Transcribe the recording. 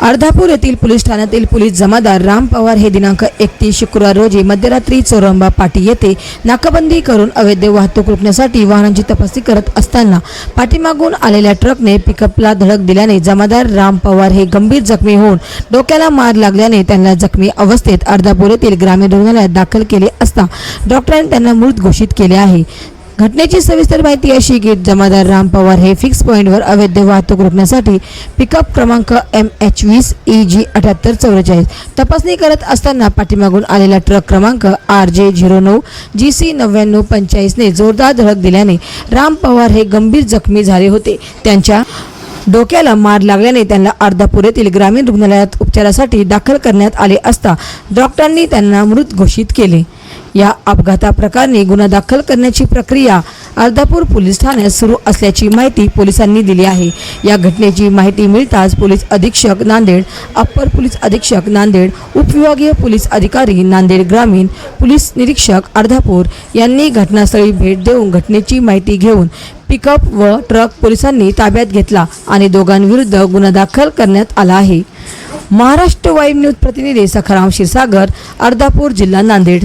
अर्धापूर येथील पोलीस ठाण्यातील पोलीस जमादार राम पवार हे दिनांक एकतीस शुक्रवार रोजी मध्यरात्री चोरंबा पाटी येथे नाकाबंदी करून अवैध वाहतूक रोखण्यासाठी वाहनांची तपासणी करत असताना पाठीमागून आलेल्या ट्रकने पिकअपला धडक दिल्याने जमादार राम पवार हे गंभीर जखमी होऊन डोक्याला मार लागल्याने त्यांना जखमी अवस्थेत अर्धापूर येथील ग्रामीण रुग्णालयात दाखल केले असता डॉक्टरांनी त्यांना मृत घोषित केले आहे. घटनेची सविस्तर माहिती अशी की जमादार राम पवार हे फिक्स पॉईंटवर अवैध वाहतूक रोखण्यासाठी पिकअप क्रमांक एम एच वीस ई जी अठ्याहत्तर चौवेचाळीस तपासणी करत असताना पाठीमागून आलेला ट्रक क्रमांक आर जे झिरो नऊ जी सी नव्याण्णव पंचेचाळीसने जोरदार धडक दिल्याने राम पवार हे गंभीर जखमी झाले होते. त्यांच्या डोक्याला मार लागल्याने त्यांना अर्धापूर येथील ग्रामीण रुग्णालयात उपचारासाठी दाखल करण्यात आले असता डॉक्टरांनी त्यांना मृत घोषित केले. या अपघाताप्रकरणी गुन्हा दाखल करण्याची प्रक्रिया अर्धापूर पोलीस ठाण्यात सुरू असल्याची माहिती पोलिसांनी दिली आहे. या घटनेची माहिती मिळताच पोलीस अधीक्षक नांदेड अप्पर पोलीस अधीक्षक नांदेड उपविभागीय पोलीस अधिकारी नांदेड ग्रामीण पोलीस निरीक्षक अर्धापूर यांनी घटनास्थळी भेट देऊन घटनेची माहिती घेऊन पिकअप व ट्रक पोलिसांनी ताब्यात घेतला आणि दोघांविरुद्ध गुन्हा दाखल करण्यात आला आहे. महाराष्ट्र वाईब न्यूज प्रतिनिधी सखाराम क्षीरसागर अर्धापूर जिल्हा नांदेड.